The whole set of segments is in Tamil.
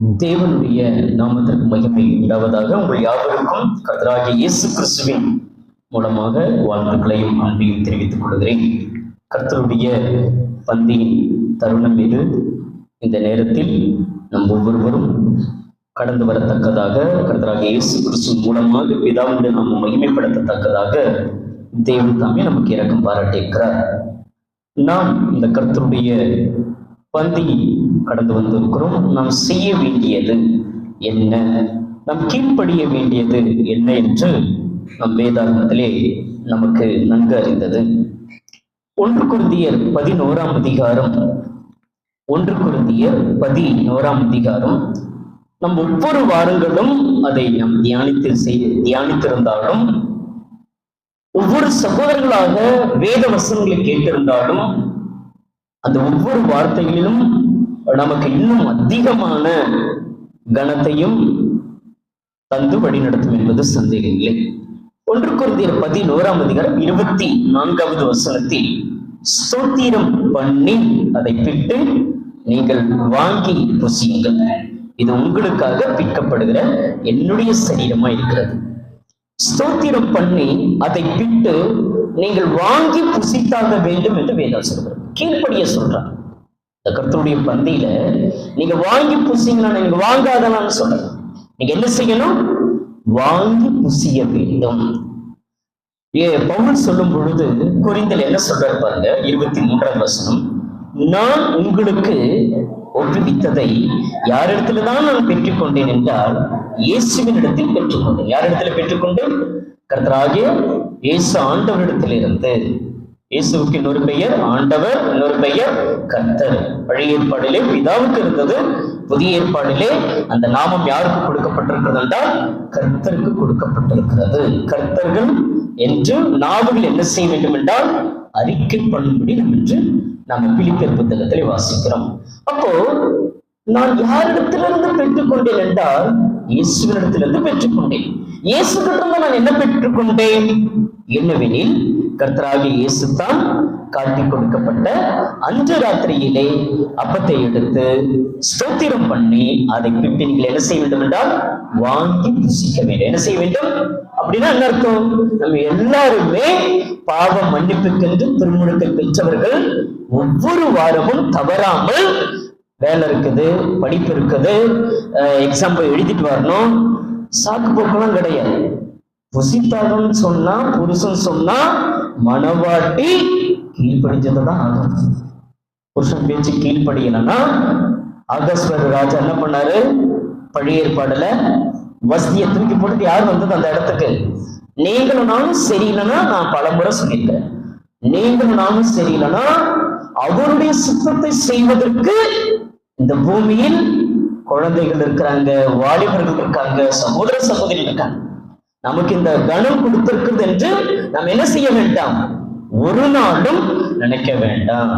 தேவனுடைய நாமத்திற்கு மகிமை உண்டாவதாக உங்கள் யாவருக்கும் கதராகிய இயேசு கிறிஸ்துவின் மூலமாக வாழ்த்துக்களையும் அன்பையும் தெரிவித்துக் கொள்கிறேன். கர்த்தருடைய பந்தியின் தருணம் இது. இந்த நேரத்தில் நம் ஒவ்வொருவரும் கடந்து வரத்தக்கதாக கர்த்தராக இயேசு கிறிஸ்து மூலமாக பிதாவுடைய நாம் மகிமைப்படுத்தத்தக்கதாக தேவன் தாமே நமக்கு இறக்கம் பாராட்டியிருக்கிறார். நாம் இந்த கர்த்தருடைய பந்தி கடந்து வந்திருக்கிறோம். நாம் செய்ய வேண்டியது என்ன? நாம் கீழ்ப்படிய வேண்டியது என்ன என்று நம் வேதாந்தத்திலே நமக்கு நன்கு அறிந்தது. ஒன்று குருந்தியர் பதினோராம் அதிகாரம். ஒன்று குருந்தியர் பதினோராம் அதிகாரம். நம் ஒவ்வொரு வாரங்களும் அதை நாம் தியானித்து செய் தியானித்திருந்தாலும் ஒவ்வொரு சகோதரர்களாக வேத வசனங்களை கேட்டிருந்தாலும் அந்த ஒவ்வொரு வார்த்தைகளிலும் நமக்கு இன்னும் அதிகமான கனத்தையும் தந்து வழிநடத்தும் என்பது சந்தேகம் இல்லை. ஒன்று குருந்தியர் பதினோராம் அதிகாரம் இருபத்தி நான்காவது வசனத்தில் ஸ்தோத்திரம் பண்ணி அதை பிட்டு நீங்கள் வாங்கி புசியுங்கள். இது உங்களுக்காக பிற்கப்படுகிற என்னுடைய சரீரமா இருக்கிறது. ஸ்தோத்திரம் பண்ணி அதை பிட்டு நீங்கள் வாங்கி புசித்தாக வேண்டும் என்று வேதம் சொல்கிறார் கீழ்ப்படிய சொல்றார். இந்த கர்த்தருடைய பந்தியில நீங்க வாங்கி புசிங்களா நீங்க வாங்காதலான்னு சொல்றேன் நீங்க என்ன செய்யணும்? வாங்கி புசிய வேண்டும். ஏ பவுல் சொல்லும் பொழுது குறிந்தல் என்ன சொல்றாரு பாருங்க இருபத்தி மூன்றாம் வசனம். நான் உங்களுக்கு ஒப்புவித்ததை யாரிடத்துல தான் நான் பெற்றுக்கொண்டேன் என்றால் இயேசுவின் இடத்தில் பெற்றுக்கொண்டேன். யாரிடத்துல பெற்றுக்கொண்டேன்? கர்த்தராகிய இயேசு ஆண்டவரிடத்திலிருந்து. இயேசுக்கு இன்னொரு பெயர் ஆண்டவர் இன்னொரு பெயர் கர்த்தர். பழைய ஏற்பாடிலே பிதாவுக்கு இருந்தது புதிய ஏற்பாடிலே அந்த நாமம் யாருக்கு கொடுக்கப்பட்டிருக்கிறது என்றால் கர்த்தருக்கு கொடுக்கப்பட்டிருக்கிறது. கர்த்தர்கள் என்று நாவுகள் என்ன செய்ய வேண்டும் என்றால் அறிக்கை பண்ணும்படி நாம் என்று நம்ம பிலிப்பர் புத்தகத்திலே வாசிக்கிறோம். அப்போ நான் யாரிடத்திலிருந்து பெற்றுக்கொண்டேன் என்றால் இயேசுவினிடத்திலிருந்து பெற்றுக்கொண்டேன். இயேசு கிட்ட நான் என்ன பெற்றுக்கொண்டேன்? என்னவெனில் கர்த்தராகிய இயேசு தான் காட்டி கொடுக்கப்பட்ட அன்று ராத்திரியிலே அப்பத்தை எடுத்து ஸ்தோத்திரம் பண்ணி அதை பிட்டு நீங்கள் என்ன செய்ய வேண்டும் என்றால் வாங்கி புசிக்க வேண்டும். என்ன செய்ய வேண்டும்? அப்படின்னா என்ன அர்த்தம்? நம்ம எல்லாருமே பாவ மன்னிப்புக்கென்று திருமுழுக்கை பெற்றவர்கள் ஒவ்வொரு வாரமும் தவறாமல் வேலை இருக்குது படிப்பு இருக்குது எக்ஸாம் போய் எழுதிட்டு வரணும். சாக்கு போக்கெல்லாம் கிடையாது. புசித்தாகன்னு சொன்னா புருஷன் சொன்னா மனவாட்டி கீழ்ப்படிஞ்சதை தான் ஆகும் புருஷன் பேச்சு கீழ்படியலன்னா ஆகஸ்வர் ராஜா என்ன பண்ணாரு? பழைய ஏற்பாடுல வசதியை தூக்கி போட்டு யார் வந்தது அந்த இடத்துக்கு? நீங்களும் நானும் சரியில்லைன்னா நான் பலமுறை சொல்லிட்டேன் நீங்களும் நானும் சரியில்லைன்னா அவருடைய சுத்தத்தை செய்வதற்கு இந்த பூமியில் குழந்தைகள் இருக்கிறாங்க வாலிபர்கள் இருக்காங்க சகோதர சகோதரிகள் இருக்காங்க. நமக்கு இந்த கனம் கொடுத்திருக்கிறது என்று நாம் என்ன செய்ய வேண்டாம்? ஒரு நாளும் நினைக்க வேண்டாம்.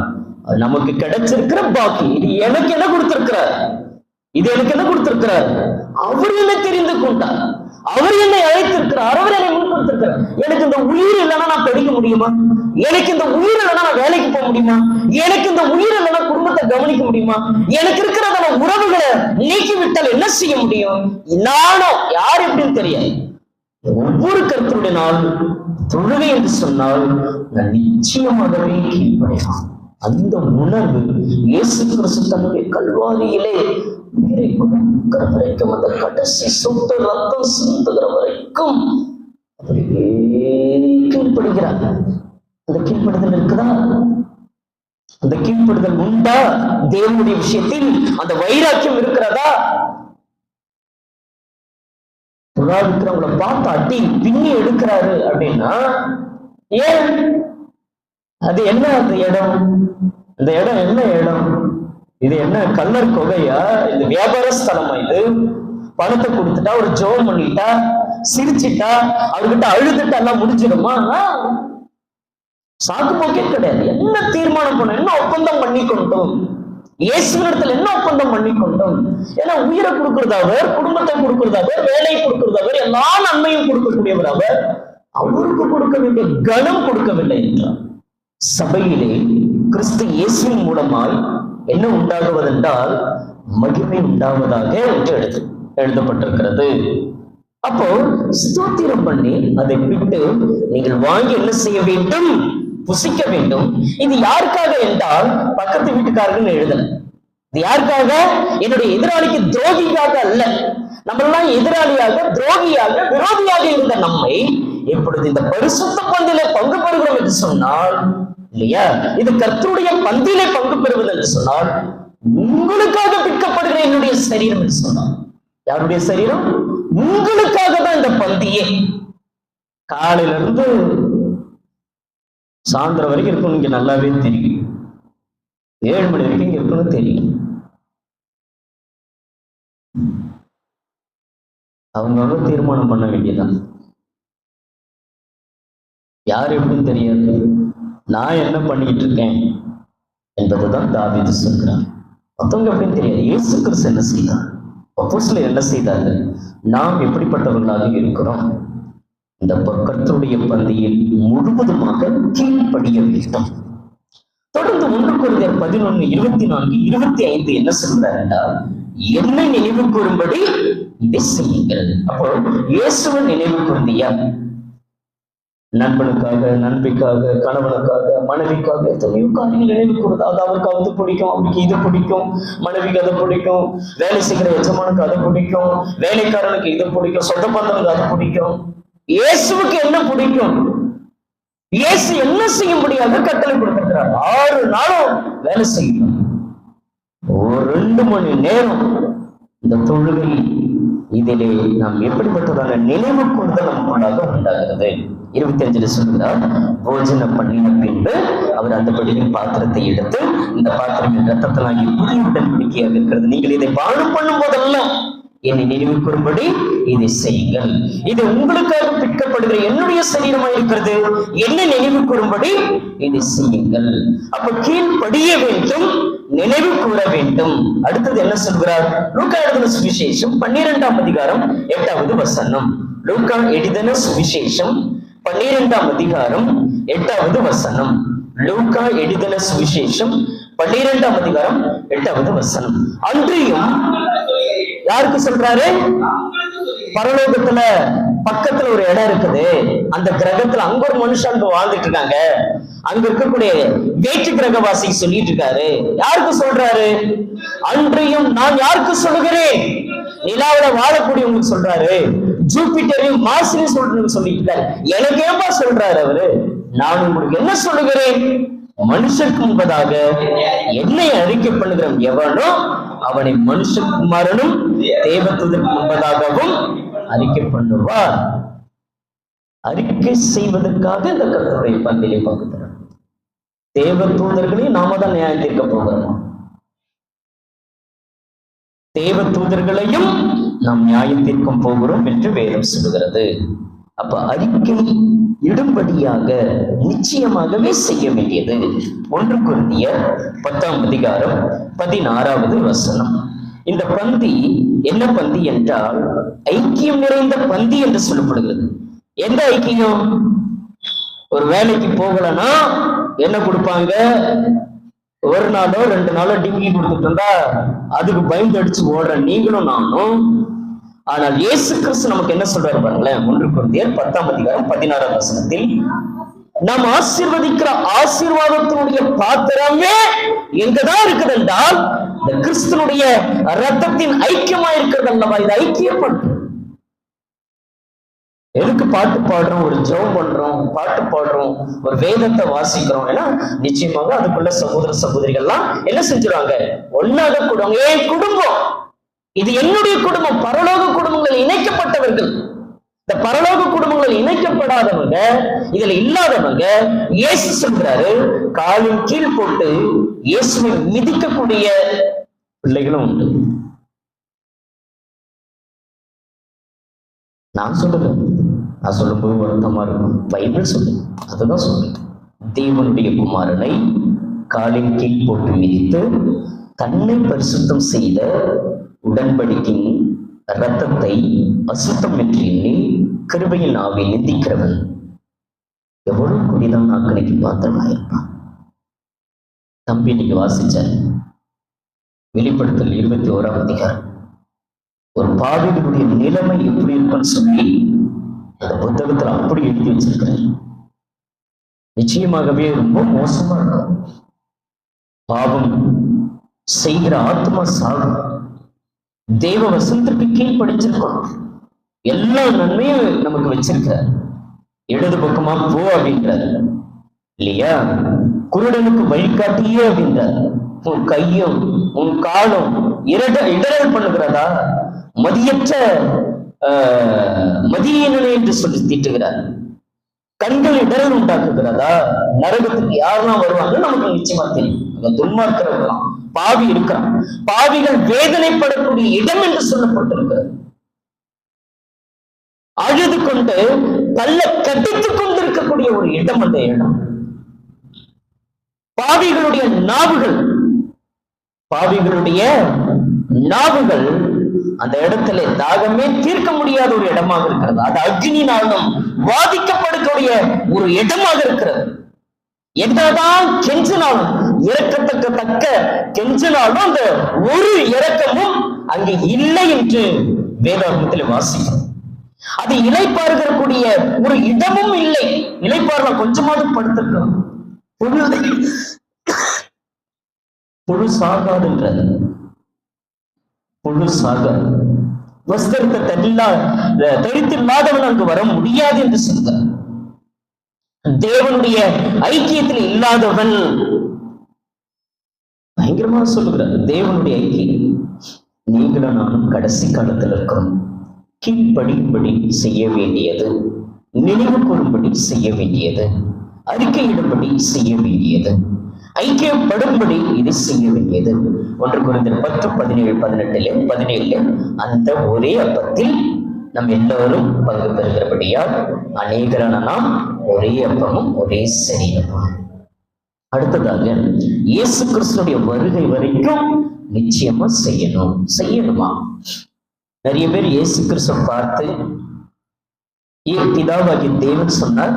அது நமக்கு கிடைச்சிருக்கிற பாக்கி. இது எனக்கு என்ன கொடுத்திருக்கிறார்? இது எனக்கு என்ன கொடுத்திருக்கிறார்? அவர் என்ன தெரிந்து கொண்டார். அவர் என்னை அழைத்திருக்கிறார். அவர் என்னை முன்படுத்திருக்கிறார் எனக்கு இந்த உயிர் இல்லைன்னா நான் படிக்க முடியுமா? எனக்கு இந்த உயிர் இல்லைன்னா நான் வேலைக்கு போக முடியுமா? எனக்கு இந்த உயிர் இல்லைன்னா குடும்பத்தை கவனிக்க முடியுமா? எனக்கு இருக்கிறதான உறவுகளை நீக்கி விட்டால் என்ன செய்ய முடியும்? நானும் யார் எப்படின்னு தெரியாது. ஒவ்வொரு கருத்துடைய நாள் தொழுகை என்று சொன்னால் நான் நிச்சயமாகவே கீழ்படையான் அந்த உணர்வு இயேசு கிறிஸ்து தன்னுடைய கல்வாரியிலே உயிரை கொடுக்கிற வரைக்கும் அந்த கடைசி சொட்டு ரத்தம் சிந்துகிற வரைக்கும் அப்படியே கீழ்ப்படுகிறார். அந்த கீழ்ப்படுதல் இருக்குதா? அந்த கீழ்ப்படுதல் உண்டா? தேவனுடைய விஷயத்தில் அந்த வைராக்கியம் இருக்கிறதா? புறா விற்கிறவங்கள பார்த்து அடி பின்னி எடுக்கிறாரு அப்படின்னா ஏன்? அது என்ன அந்த இடம்? இந்த இடம் என்ன இடம்? இது என்ன கல்லர் கொகையா? இது வியாபார ஸ்தலமா இது? பணத்தை கொடுத்துட்டா ஒரு ஜோம் பண்ணிட்டா சிரிச்சிட்டா அவர்கிட்ட அழுதுட்டா எல்லாம் முடிஞ்சிடுமா? சாக்கு போக்கே கிடையாது. என்ன தீர்மானம் பண்ண என்ன ஒப்பந்தம் பண்ணி கொண்டோம் இயேசுவிடத்தில் என்ன ஒப்பந்தம் பண்ணி கொண்டோம் ஏன்னா உயிரை கொடுக்கிறது அவர் குடும்பத்தை கொடுக்கிறது அவர் வேலையை கொடுக்கிறது அவர் எல்லா நன்மையும் கொடுக்கக்கூடியவர் அவர் அவருக்கு கொடுக்க வேண்டிய கனம் கொடுக்கவில்லை என்றார். சபையிலே கிறிஸ்து இயேசுவின் மூலமாய் என்ன உண்டாகுவதென்றால் மகிமை உண்டாவதாக என்று எழுது எழுதப்பட்டிருக்கிறது. அப்போ ஸ்தோத்திரம் பண்ணி அதை விட்டு நீங்கள் வாங்கி என்ன செய்ய வேண்டும்? புசிக்க வேண்டும். இது யாருக்காக என்றால் பக்கத்து வீட்டுக்காரர்கள் எழுதல. இது யாருக்காக? என்னுடைய எதிராளிக்கு துரோகிக்காக அல்ல. நம்மெல்லாம் எதிராளியாக துரோகியாக விரோதியாக இருந்த நம்மை இப்பொழுது இந்த பரிசுத்த பந்தில பங்கு பெறுகிறோம் என்று சொன்னால் இல்லையா? இது கர்த்தருடைய பந்திலே பங்கு பெறுவது என்று சொன்னால் உங்களுக்காக விற்கப்படுகிற என்னுடைய சரீரம் என்று சொன்னார் யாருடைய சரீரம்? உங்களுக்காக தான் இந்த பந்தியே. காலையில இருந்து சாயந்தரம் வரைக்கும் இருக்கணும் இங்க நல்லாவே தெரியும். ஏழு மணி வரைக்கும் இங்க இருக்கணும் தெரியும். அவங்க தீர்மானம் பண்ண வேண்டியதுதான். யார் எப்படின்னு தெரியாது. நான் என்ன பண்ணிட்டு இருக்கேன் என்பதுதான் தாவிது சொல்கிறார். மற்றவங்க அப்படின்னு தெரியாது. இயேசு கிறிஸ்து என்ன செய்தார்? அப்போஸ்ல என்ன செய்தார்கள்? நாம் எப்படிப்பட்டவர்களாக இருக்கிறோம்? இந்த பக்கத்துடைய பந்தியில் முழுவதுமாக கீழ்ப்படிய வேண்டும். தொடர்ந்து ஒன்று குருதர் பதினொன்று இருபத்தி நான்கு இருபத்தி ஐந்து என்ன சொல்றார் என்றால் என்னை நினைவு கூறும்படி இதை செய்யுங்கள். அப்போ இயேசுவன் நினைவு கூர்ந்தியா? நண்பனுக்காக நண்பிக்காக கணவனுக்காக மனைவிக்காக எத்தனையோ காரியங்கள் நினைவு கூடுது அது அவருக்கு அது பிடிக்கும் அவருக்கு இது பிடிக்கும் மனைவிக்கு அதை பிடிக்கும் வேலை செய்கிற எஜமானுக்கு அது பிடிக்கும் வேலைக்காரனுக்கு இது பிடிக்கும் சொந்த பந்தனுக்கு அது பிடிக்கும். இயேசுவுக்கு என்ன பிடிக்கும்? இயேசு என்ன செய்ய முடியாது கட்டளை கொடுத்திருக்கிறார். ஆறு நாளும் வேலை செய்யணும் ஒரு ரெண்டு மணி நேரம் இந்த தொழுகை இதிலே நாம் எப்படிப்பட்டதான நினைவு கொடுத்த நமக்குள்ளாக உண்டாகிறது? இருபத்தி அஞ்சுல சொல்கிறார் போஜனம் பண்ணின பின்பு அவர் அந்த படியின் பாத்திரத்தை எடுத்து இந்த பாத்திரம் ரத்தத்தினாகி புதிய உடன்படிக்கையாக இருக்கிறது. நீங்கள் இதை பாடம் பண்ணும் போதெல்லாம் என்னை நினைவு கூறும்படி இதை செய்யுங்கள். இது உங்களுக்காக பிற்கப்படுகிற என்னுடைய சரீரமாக இருக்கிறது. என்னை நினைவு கூறும்படி இதை செய்யுங்கள். அப்ப கீழ்படிய வேண்டும் நினைவு கூற வேண்டும். அடுத்தது என்ன சொல்கிறார்? லூக்கா எழுதின சுவிசேஷம் பன்னிரெண்டாம் அதிகாரம் எட்டாவது வசனம். லூக்கா எழுதின சுவிசேஷம் பன்னிரெண்டாம் அதிகாரம் எட்டாவது வசனம். லூக்கா எழுதின சுவிசேஷம் பன்னிரெண்டாம் அதிகாரம் எட்டாவது வசனம். அன்றியும் யாருக்கு சொல்றாரு? பரலோகத்துல பக்கத்துல ஒரு இடம் இருக்குது. அந்த கிரகத்துல அங்க ஒரு மனுஷன் அங்க வாழ்ந்துட்டு இருக்காங்க. அங்க இருக்கக்கூடிய வேற்று கிரகவாசி சொல்லிட்டு இருக்காரு. யாருக்கு சொல்றாரு? அன்றையும் நான் யாருக்கு சொல்லுகிறேன்? நிலாவில வாழக்கூடியவங்களுக்கு சொல்றாரு. ஜூபிட்டரையும் மார்சையும் சொல்றேன்னு சொல்லிட்டு எனக்கு ஏன்பா சொல்றாரு அவரு? நான் உங்களுக்கு என்ன சொல்லுகிறேன்? மனுஷருக்கு முன்பதாக என்னை அறிக்கை பண்ணுகிறவன் எவனோ அவனை மனுஷகுமாரனும் தேவத்துவதற்கு முன்பதாகவும் அறிக்கை பண்ணுவார் அறிக்கை செய்வதற்காக இந்த கருத்துடைய பந்திலே பார்க்கிறார் தேவ தூதர்களையும் நாம தான் நியாயம் தீர்க்க போகிறோம்? தேவ தூதர்களையும் நாம் நியாயம் போகிறோம் என்று வேதம் சொல்லுகிறது. அப்ப அறிக்கை இடும்படியாக நிச்சயமாகவே செய்ய வேண்டியது. ஒன்று குருந்திய பத்தாம் அதிகாரம் பதினாறாவது வசனம். இந்த பந்தி என்ன பந்தி என்றால் ஐக்கியம் நிறைந்த பந்தி என்று சொல்லப்படுகிறது. எந்த ஐக்கியம்? ஒரு வேலைக்கு போகலன்னா என்ன கொடுப்பாங்க? ஒரு நாளோ ரெண்டு நாளோ டிகிரி கொடுத்துட்டு இருந்தா அதுக்கு பயந்து அடிச்சு ஓடுற நீங்களும் நானும் ஆனால் இயேசு கிறிஸ்து நமக்கு என்ன சொல்றாரு பாருங்களேன்? ஒன்று குழந்தையர் பத்தாம் அதிகாரம் பதினாறாம் வசனத்தில் நாம் ஆசீர்வதிக்கிற ஆசீர்வாதத்தினுடைய பாத்திரமே எங்கதான் இருக்குது என்றால் இந்த கிறிஸ்தனுடைய ரத்தத்தின் ஐக்கியமா இருக்கிறது அல்லவா? இது ஐக்கியப்பட்டு. எதுக்கு பாட்டு பாடுறோம்? ஒரு ஜெபம் பண்றோம் பாட்டு பாடுறோம் ஒரு வேதத்தை வாசிக்கிறோம் ஏன்னா நிச்சயமாக அதுக்குள்ள சகோதர சகோதரிகள்லாம் என்ன செஞ்சிருவாங்க? ஒன்னாக கூடுவாங்க. ஏன்? குடும்பம். இது என்னுடைய குடும்பம் பரலோக குடும்பங்கள் இணைக்கப்பட்டவர்கள். இந்த பரலோக குடும்பங்கள் இணைக்கப்படாதவங்க இதுல இல்லாதவங்க இயேசு சொல்றாரு காலின் கீழ் போட்டு இயேசுவை மிதிக்கக்கூடிய பிள்ளைகளும் உண்டு. நான் சொல்லுவேன் நான் சொல்லும்போது வருத்தமா இருக்கும். பைபிள் சொல்லு அதுதான் சொல்லுது. தேவனுடைய குமாரனை காலின் கீழ் போட்டு மிதித்து தன்னை பரிசுத்தம் செய்த உடன்படிக்கையின் இரத்தத்தை அசுத்தம் என்று எண்ணி கிருபையின் ஆவை நிந்திக்கிறவன். எவ்வளவு குடிதான் நாக்கணைக்கு பாத்திரமாயிருப்பான். தம்பி நீங்க வாசிச்ச வெளிப்படுத்தல் இருபத்தி ஓராம் அதிகாரம். ஒரு பாவிகளுடைய நிலைமை எப்படி இருக்குன்னு சொல்லி அந்த புத்தகத்துல அப்படி எழுதி வச்சிருக்கிறேன் நிச்சயமாகவே ரொம்ப மோசமா இருக்கும். பாவம் செய்கிற ஆத்மா சாகும். தேவ வசனத்திற்கு கீழ்ப்படிஞ்சிருக்கணும். எல்லா நன்மையும் நமக்கு வச்சிருக்கார் இடது பக்கமா போ அப்படின்றார் இல்லையா? குருடனுக்கு வழிகாட்டியே அப்படின்றார் உன் கையும் உன் காலும் இரட இடரல் பண்ணுகிறதா? மதியற்ற ஆஹ், என்று சொல்லி தீட்டுகிறார். கண்கள் இடரல் உண்டாக்குகிறதா? நரகத்துக்கு யாரெல்லாம் வருவாங்க நமக்கு நிச்சயமா தெரியும். துன்மார்க்கிறவங்களாம் பாவி இருக்கிறான். பாவிகள் வேதனைப்படக்கூடிய இடம் என்று சொல்லப்பட்டிருக்கிறது அழுது கொண்டு பல்ல கட்டித்துக் கொண்டிருக்கக்கூடிய ஒரு இடம் அந்த இடம். பாவிகளுடைய நாவுகள் பாவிகளுடைய நாவுகள் அந்த இடத்துல தாகமே தீர்க்க முடியாத ஒரு இடமாக இருக்கிறது. அது அக்னினாலும் வாதிக்கப்படக்கூடிய ஒரு இடமாக இருக்கிறது. என்னதான் கெஞ்சினாலும் இறக்கத்தக்க தக்க கெஞ்சினாலும் அந்த ஒரு இறக்கமும் அங்கு இல்லை என்று வேதாகமத்தில் வாசிக்கிறோம் அது இலைப்பாறுகிறக்கூடிய ஒரு இடமும் இல்லை. இலைப்பாறுல கொஞ்சமாவது படுத்திருக்கோம் புழு புழு சாகாதுன்றது புழு சாகாது. வஸ்திரத்தை தள்ளா தரித்தில்லாதவன் அங்கு வர முடியாது என்று சொல்கிறார் தேவனுடைய ஐக்கியத்தில் இல்லாதவன் பயங்கரமா சொல்லுகிறார் தேவனுடைய ஐக்கியம். நீங்களும் நானும் கடைசி காலத்தில் இருக்கிறோம் கீழ்ப்படியும்படி செய்ய வேண்டியது நினைவு கூறும்படி செய்ய வேண்டியது அறிக்கையிடும்படி செய்ய வேண்டியது ஐக்கியப்படும்படி இது செய்ய வேண்டியது. ஒன்று குறைந்த பத்து பதினேழு பதினெட்டுல பதினேழுல அந்த ஒரே அப்பத்தில் நம் எல்லோரும் பங்கு பெறுகிறபடியால் அநேகரான நாம் ஒரே அப்பமும் ஒரே சரீரமும். அடுத்ததாக இயேசு கிறிஸ்துடைய வருகை வரைக்கும் நிச்சயமா செய்யணும். செய்யணுமா? நிறைய பேர் இயேசு கிறிஸ்துவ பார்த்து பிதாவாகி தேவன் சொன்னார்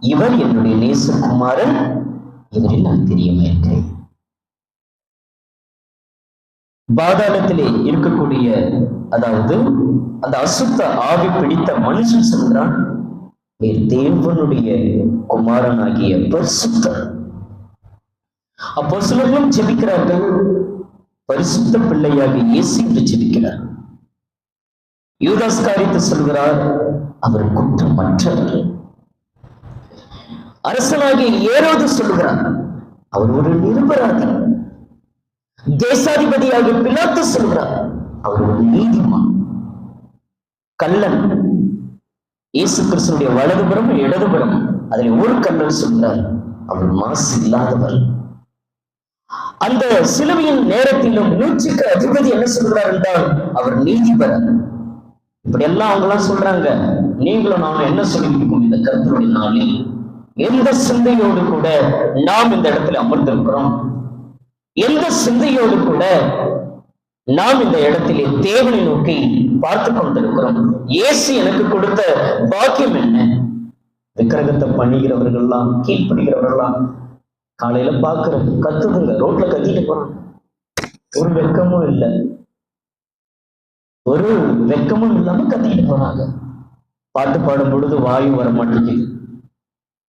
இவர் என்னுடைய நேசகுமாரன் இவரில் நான் தெரியுமா இருக்கிறேன். பாதாளத்திலே இருக்கக்கூடிய அதாவது அந்த அசுத்த ஆவி பிடித்த மனுஷன் சொல்கிறான் தேவனுடைய குமாரனாகிய பரிசுத்தன் அப்போ சிலர்களும் ஜெபிக்கிறார்கள். பரிசுத்த பிள்ளையாக இயேசு என்று ஜெபிக்கிறார். யூதாஸ் காரியத்தை சொல்கிறார் அவர் குற்றமற்றவர் அரசனாகிய ஏரோது சொல்கிறார் அவர் ஒரு நிரபராதி. தேசாதிபதியாகிய பிலாத்து சொல்கிறார் அவர் ஒரு நீதிமான் கல்லன் இயேசு கிறிஸ்துடைய வலதுபுறம் இடதுபுறம் அதில் ஒரு கல்லன் சொல்கிறார் அவர் மாசு இல்லாதவர். அந்த சிலுவையின் நேரத்திலும் நூற்றுக்கு அதிபதி என்ன சொல்கிறார் என்றால் அவர் நீதிபரர் இப்படி எல்லாம் அவங்க எல்லாம் சொல்றாங்க. நீங்களும் நானும் என்ன சொல்லியிருக்கோம் இந்த கருத்துடைய நாளில்? எந்த சிந்தையோடு கூட நாம் இந்த இடத்துல அமர்ந்திருக்கிறோம்? எந்த சிந்தையோடு கூட நாம் இந்த இடத்திலே தேவனை நோக்கி பார்த்து கொண்டிருக்கிறோம்? இயேசு எனக்கு கொடுத்த பாக்கியம் என்ன? விக்கிரகத்தை பண்ணுகிறவர்கள்லாம் கீழ்ப்படுகிறவர்கள்லாம் காலையில பாக்குறோம். கத்துதுங்க ரோட்ல கத்திட்டு போறாங்க. ஒரு வெக்கமும் இல்லை. ஒரு வெக்கமும் இல்லாம கத்திட்டு போறாங்க. பாட்டு பாடும் பொழுது வாயு வர மாட்டேங்குது.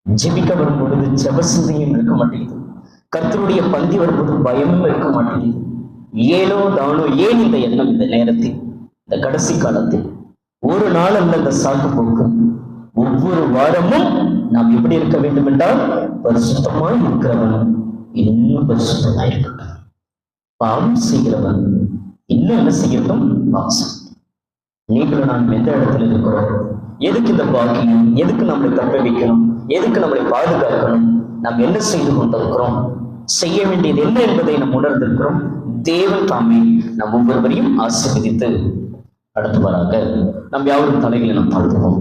ஜெபிக்க வரும் பொழுது ஜபசிந்தையும் இருக்க மாட்டேங்குது. கத்தருடைய பந்தி வரும்போது பயமும் இருக்க மாட்டேங்குது. ஏனோ தானோ ஏன் இந்த எண்ணம் இந்த நேரத்தில் இந்த கடைசி காலத்தில்? ஒரு நாள் அல்ல இந்த சாக்கு போக்கு. ஒவ்வொரு வாரமும் நாம் எப்படி இருக்க வேண்டும் என்றால் பரிசுத்தமாய் இருக்கிறவன் இன்னும் பரிசுத்தமாய் இருக்கட்டும் பாவம் செய்கிறவன் இன்னும் என்ன செய்யட்டும்? பாவம் நீங்களும் நாம் எந்த இடத்துல இருக்கிறோம்? எதுக்கு இந்த பாக்கியம்? எதுக்கு நம்மளை தப்ப வைக்கணும்? எதுக்கு நம்மளை பாதுகாக்கணும்? நாம் என்ன செய்து கொண்டிருக்கிறோம்? செய்ய வேண்டியது என்ன என்பதை நாம் உணர்ந்திருக்கிறோம். தேவன் தாமே நம் ஒவ்வொருவரையும் ஆசீர்வதித்து. அடுத்தவராக நம் யாவரும் தலைகளை நாம் தாழ்த்துவோம்.